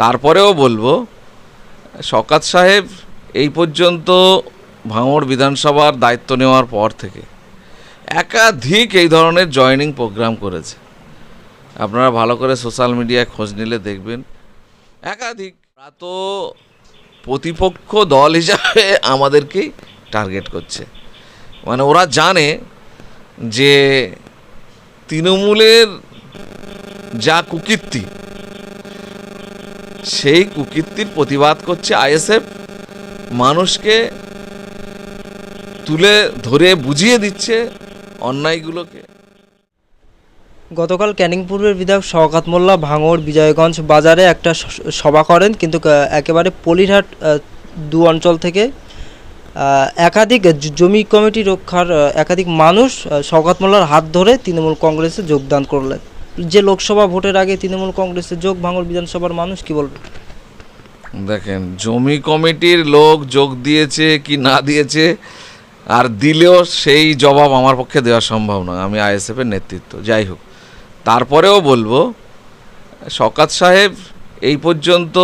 তারপরেও বলব শকাত সাহেব এই পর্যন্ত ভাঙড় বিধানসভার দায়িত্ব নেওয়ার পর থেকে একাধিক এই ধরনের জয়েনিং প্রোগ্রাম করেছে। আপনারা ভালো করে সোশ্যাল মিডিয়ায় খোঁজ নিলে দেখবেন, একাধিক ওরা তো প্রতিপক্ষ দল হিসাবে আমাদেরকেই টার্গেট করছে। মানে ওরা জানে যে তৃণমূলের যা কুকীর্তি সেই কুকীর্তির প্রতিবাদ করছে আইএসএফ। মানুষকে তুলে ধরে বুঝিয়ে দিচ্ছে অন্যায়গুলোকে। গতকাল ক্যানিং পূর্বের বিধায়ক শওকাত মোল্লা ভাঙড় বিজয়গঞ্জ বাজারে একটা সভা করেন, কিন্তু একেবারে পলিরহাট দু অঞ্চল থেকে একাধিক জমি কমিটি রক্ষার একাধিক মানুষ শওকাত মোল্লার হাত ধরে তৃণমূল কংগ্রেসে যোগদান করলেন। যে লোকসভা ভোটের আগে তৃণমূল কংগ্রেসে যোগ ভাঙড় বিধানসভার মানুষ কি বলবে? দেখেন, জমি কমিটির লোক যোগ দিয়েছে কি না দিয়েছে, আর দিলেও সেই জবাব আমার পক্ষে দেওয়া সম্ভব নয়। আমি আইএসএফের নেতৃত্ব, যাই হোক। তারপরেও বলব শকাত সাহেব এই পর্যন্ত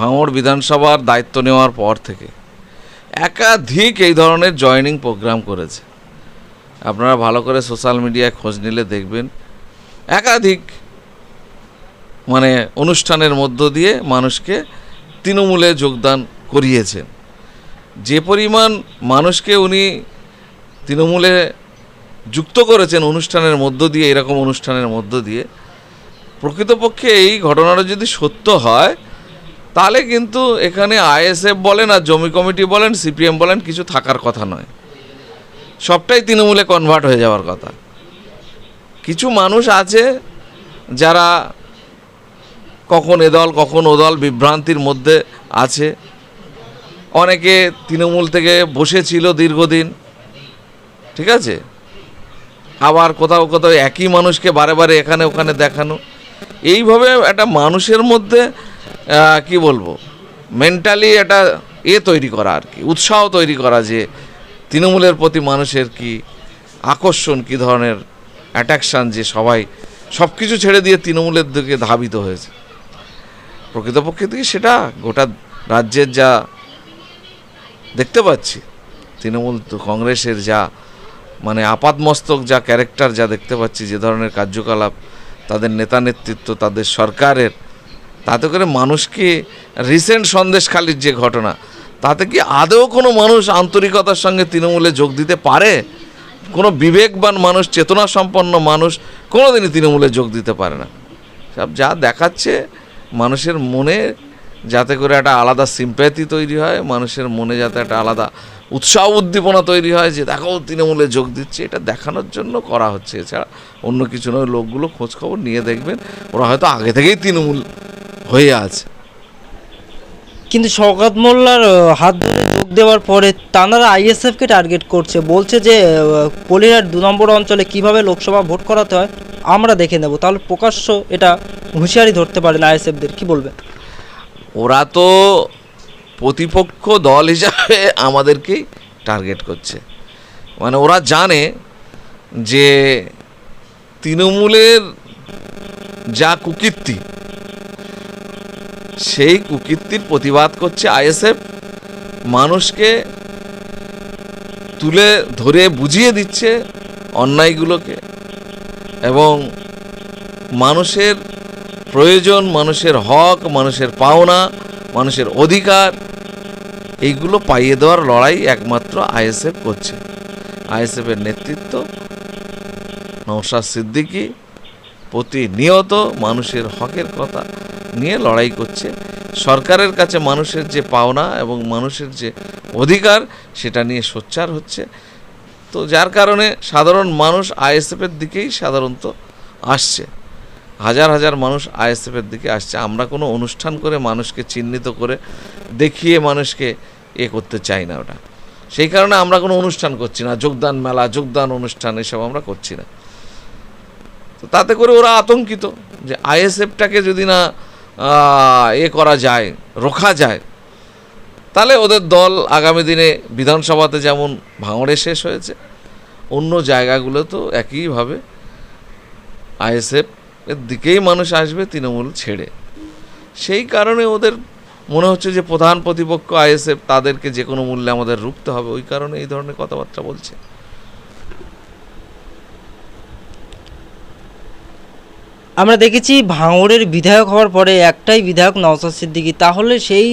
ভাঙড় বিধানসভার দায়িত্ব নেওয়ার পর থেকে একাধিক এই ধরনের জয়েনিং প্রোগ্রাম করেছে। আপনারা ভালো করে সোশ্যাল মিডিয়ায় খোঁজ নিলে দেখবেন একাধিক মানে অনুষ্ঠানের মধ্য দিয়ে মানুষকে তৃণমূলে যোগদান করিয়েছেন যে পরিমাণ মানুষকে উনি তৃণমূলে যুক্ত করেছেন অনুষ্ঠানের মধ্য দিয়ে, এরকম অনুষ্ঠানের মধ্য দিয়ে, প্রকৃতপক্ষে এই ঘটনাটা যদি সত্য হয়, তাহলে কিন্তু এখানে আইএসএফ বলেন আর জমি কমিটি বলেন, সিপিএম বলেন, কিছু থাকার কথা নয়। সবটাই তৃণমূলে কনভার্ট হয়ে যাওয়ার কথা। কিছু মানুষ আছে যারা কখন এদল কখন ওদল বিভ্রান্তির মধ্যে আছে। অনেকে তৃণমূল থেকে বসেছিল দীর্ঘদিন, ঠিক আছে? আবার কোথাও কোথাও একই মানুষকে বারে বারে এখানে, ওখানে দেখানো। এইভাবে একটা মানুষের মধ্যে কি বলব মেন্টালি একটা এ তৈরি করা আর কি, উৎসাহ তৈরি করা যে তৃণমূলের প্রতি মানুষের কি আকর্ষণ, কি ধরনের অ্যাট্রাকশান যে সবাই সব কিছু ছেড়ে দিয়ে তৃণমূলের দিকে ধাবিত হয়েছে। প্রকৃতপক্ষে থেকে সেটা গোটা রাজ্যের যা দেখতে পাচ্ছি, তৃণমূল কংগ্রেসের যা মানে আপাতমস্তক যা ক্যারেক্টার যা দেখতে পাচ্ছি, যে ধরনের কার্যকলাপ তাদের নেতা নেতৃত্ব, তাদের সরকারের, তাতে করে মানুষকে রিসেন্ট সন্দেশখালির যে ঘটনা, তাতে কি আদৌ কোনো মানুষ আন্তরিকতার সঙ্গে তৃণমূলে যোগ দিতে পারে? কোনো বিবেকবান মানুষ চেতনা সম্পন্ন মানুষ কোনোদিনই তৃণমূলে যোগ দিতে পারে না। সব যা দেখাচ্ছে, মানুষের মনে যাতে করে একটা আলাদা সিম্প্যাথি তৈরি হয়, মানুষের মনে যাতে একটা আলাদা উৎসাহ উদ্দীপনা তৈরি হয় যে, দেখো, তৃণমূলে যোগ দিচ্ছে। এটা দেখানোর জন্য করা হচ্ছে। এছাড়া অন্য কিছু নয়, লোকগুলো খোঁজখবর নিয়ে দেখবেন, ওরা হয়তো আগে থেকেই তৃণমূল হয়ে আছে। কিন্তু শওকাত মোল্লার হাত যোগ দেওয়ার পরে তানারা আইএসএফকে টার্গেট করছে। বলছে যে পলিরহাট দু নম্বর অঞ্চলে কীভাবে লোকসভা ভোট করাতে হয়, আমরা দেখে নেব। তাহলে প্রকাশ্য এটা হুঁশিয়ারি ধরতে পারেন আইএসএফদের। কি বলবেন? ওরা তো প্রতিপক্ষ দল হিসাবে আমাদেরকেই টার্গেট করছে। মানে ওরা জানে যে তৃণমূলের যা কুকীর্তি সেই কুকীর্তির প্রতিবাদ করছে আইএসএফ। মানুষকে তুলে ধরে বুঝিয়ে দিচ্ছে অন্যায়গুলোকে। এবং মানুষের প্রয়োজন, মানুষের হক, মানুষের পাওনা, মানুষের অধিকার, এইগুলো পাইয়ে দেওয়ার লড়াই একমাত্র আইএসএফ করছে। আইএসএফের নেতৃত্ব নওশাদ সিদ্দিকী প্রতিনিয়ত মানুষের হকের কথা নিয়ে লড়াই করছে। সরকারের কাছে মানুষের যে পাওনা এবং মানুষের যে অধিকার, সেটা নিয়ে সোচ্চার হচ্ছে। তো যার কারণে সাধারণ মানুষ আইএসএফের দিকেই সাধারণত আসছে। হাজার হাজার মানুষ আইএসএফের দিকে আসছে। আমরা কোনো অনুষ্ঠান করে মানুষকে চিহ্নিত করে দেখিয়ে মানুষকে এ করতে চাই না ওটা। সেই কারণে আমরা কোনো অনুষ্ঠান করছি না। যোগদান মেলা, যোগদান অনুষ্ঠান, এসব আমরা করছি না। তো তাতে করে ওরা আতঙ্কিত যে আইএসএফটাকে যদি না এ করা যায়, রোখা যায়, তাহলে ওদের দল আগামী দিনে বিধানসভাতে যেমন ভাঙড়ে শেষ হয়েছে, অন্য জায়গাগুলো তো একইভাবে আইএসএফ এর দিকেই মানুষ আসবে, তৃণমূল ছেড়ে। সেই কারণে ওদের মনে হচ্ছে যে প্রধান প্রতিপক্ষ আইএসএফ তাদেরকে যে কোনো মূল্যে আমাদের রুখতে হবে, ওই কারণে এই ধরনের কথাবার্তা বলছে। আমরা দেখেছি ভাঙড়ের বিধায়ক হওয়ার পরে একটাই বিধায়ক নওসাদ সিদ্দিকি। তাহলে সেই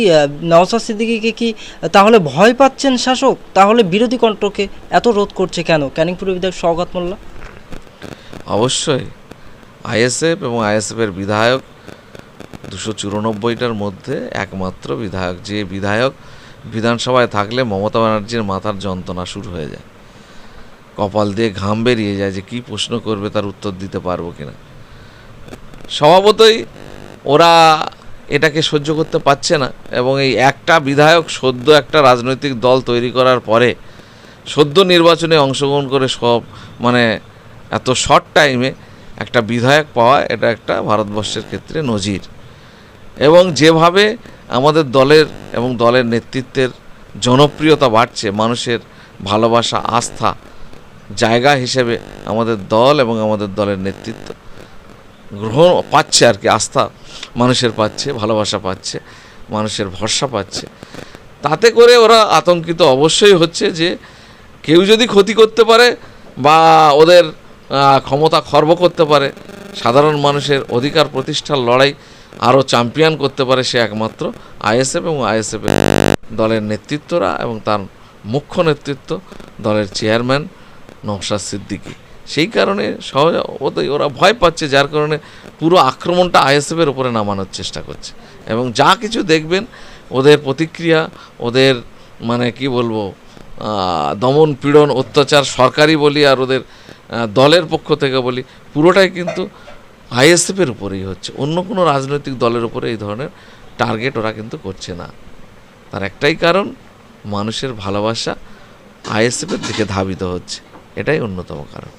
নওসাদ সিদ্দিকীকে কি, তাহলে ভয় পাচ্ছেন শাসক? তাহলে বিরোধী কণ্ঠকে এত রোধ করছে কেন? ক্যানিংপুরের বিধায়ক সৌগাত মোল্লা। অবশ্যই। আইএসএফ এবং আইএসএফের বিধায়ক দুশো চুরানব্বইটার মধ্যে একমাত্র বিধায়ক, যে বিধায়ক বিধানসভায় থাকলে মমতা ব্যানার্জির মাথার যন্ত্রণা শুরু হয়ে যায়। কপাল দিয়ে ঘাম বেরিয়ে যায় যে কি প্রশ্ন করবে তার উত্তর দিতে পারব কিনা। স্বভাবতই ওরা এটাকে সহ্য করতে পারছে না এবং এই একটা বিধায়ক সদ্য একটা রাজনৈতিক দল তৈরি করার পরে সদ্য নির্বাচনে অংশগ্রহণ করে সব মানে এত শর্ট টাইমে একটা বিধায়ক পাওয়া এটা একটা ভারতবর্ষের ক্ষেত্রে নজির। এবং যেভাবে আমাদের দলের এবং দলের নেতৃত্বের জনপ্রিয়তা বাড়ছে, মানুষের ভালোবাসা, আস্থা, জায়গা হিসেবে আমাদের দল এবং আমাদের দলের নেতৃত্ব গ্রহণ পাচ্ছে আর কি, আস্থা মানুষের পাচ্ছে, ভালোবাসা পাচ্ছে, মানুষের ভরসা পাচ্ছে। তাতে করে ওরা আতঙ্কিত অবশ্যই হচ্ছে যে কেউ যদি ক্ষতি করতে পারে বা ওদের ক্ষমতা খর্ব করতে পারে, সাধারণ মানুষের অধিকার প্রতিষ্ঠার লড়াই আরও চ্যাম্পিয়ন করতে পারে সে একমাত্র আইএসএফ এবং আইএসএফ দলের নেতৃত্বরা এবং তার মুখ্য নেতৃত্ব দলের চেয়ারম্যান নওশাদ সিদ্দিকী। সেই কারণে সহজ ওদের- ওরা ভয় পাচ্ছে, যার কারণে পুরো আক্রমণটা আইএসএফের উপরে নামানোর চেষ্টা করছে। এবং যা কিছু দেখবেন, ওদের প্রতিক্রিয়া, ওদের মানে কি বলব দমন পীড়ন, অত্যাচার সরকারি বলি আর ওদের দলের পক্ষ থেকে বলি, পুরোটাই কিন্তু আইএসএফের উপরেই হচ্ছে। অন্য কোনো রাজনৈতিক দলের উপরে এই ধরনের টার্গেট ওরা কিন্তু করছে না। তার একটাই কারণ, মানুষের ভালোবাসা আইএসএফের দিকে ধাবিত হচ্ছে। এটাই অন্যতম কারণ।